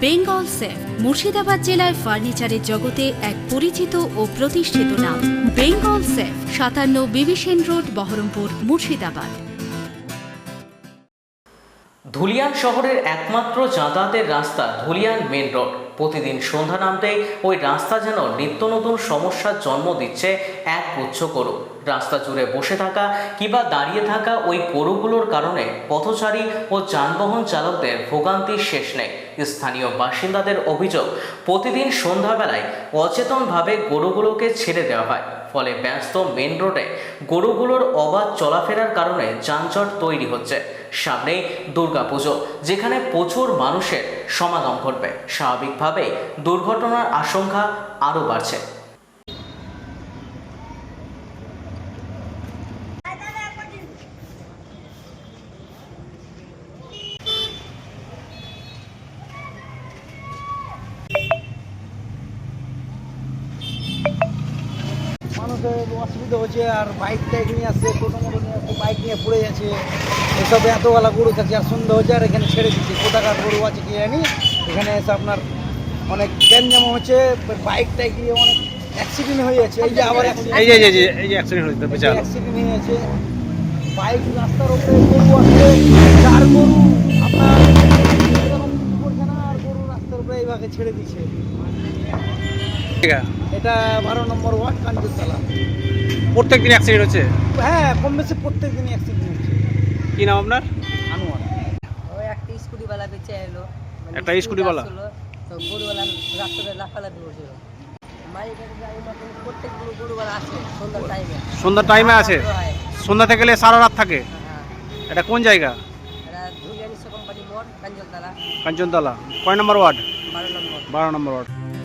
Bengal safe, Murshidabad জেলায় ফার্নিচারের জগতে এক পরিচিত ও প্রতিষ্ঠিত নাম। বেঙ্গল সেফ, সাতান্ন বিবিসেন রোড, বহরমপুর, মুর্শিদাবাদ। ধুলিয়ান শহরের একমাত্র যাতায়াতের রাস্তা ধুলিয়ান মেন রোড। প্রতিদিন সন্ধ্যা নামতেই ওই রাস্তা যেন নিত্য নতুন সমস্যার জন্ম দিচ্ছে এক গুচ্ছ গরু। রাস্তা জুড়ে বসে থাকা কিংবা দাঁড়িয়ে থাকা ওই গরুগুলোর কারণে পথচারী ও যানবাহন চালকদের ভোগান্তির শেষ নেই। স্থানীয় বাসিন্দাদের অভিযোগ, প্রতিদিন সন্ধ্যাবেলায় অচেতনভাবে গরুগুলোকে ছেড়ে দেওয়া হয়। ফলে ব্যস্ত মেন রোডে গরুগুলোর অবাধ চলাফেরার কারণে যানজট তৈরি হচ্ছে। সামনেই দুর্গাপুজো, যেখানে প্রচুর মানুষের সমাগম ঘটবে। স্বাভাবিকভাবেই দুর্ঘটনার আশঙ্কা আরও বাড়ছে। মানুষের অসুবিধা হচ্ছে আর বাইক টাইক নিয়ে আসছে টোটো মোটো নিয়ে আসছে বাইক নিয়ে পড়ে যাচ্ছে। এসব এতবেলা গরু থাকছে আর সন্ধ্যা হচ্ছে আর এখানে ছেড়ে দিচ্ছে। কোথাকার গরু আছে কি জানি? এখানে এসে আপনার অনেক জ্যাম হচ্ছে বাইক টাইক নিয়ে অনেক অ্যাক্সিডেন্ট হয়ে যাচ্ছে। এই যে আবার এই যে এই যে এই যে অ্যাক্সিডেন্ট হয়েছে বেচারা। অ্যাক্সিডেন্ট হয়ে যাচ্ছে। বাইক রাস্তার উপরে গরু আছে চার গরু। আপনার করছে না আর গরু রাস্তার উপরে এইভাবে ছেড়ে দিচ্ছে। এটা বারো নম্বর ওয়ার্ড কাঞ্চনতলা প্রত্যেক দিন অ্যাক্সিডেন্ট হচ্ছে? হ্যাঁ কম বেশি প্রত্যেক দিনই অ্যাক্সিডেন্ট হচ্ছে। কি নাম আপনার? আনোয়ার। ওই একটা স্কুটিওয়ালা বেঁচে এলো। মানে একটা স্কুটিওয়ালা? তো গরুওয়ালা রাস্তাতে লাফালাফি করছিল। আছে সন্ধ্যার টাইমে আছে সন্ধ্যা থেকে গেলে সারা রাত থাকে? হ্যাঁ। এটা কোন জায়গা? এটা ধুলিয়ান কোম্পানি মোড় কাঞ্জলতলা কাঞ্চনতলা। কয় নম্বর ওয়ার্ড? বারো নম্বর। বারো নম্বর ওয়ার্ড।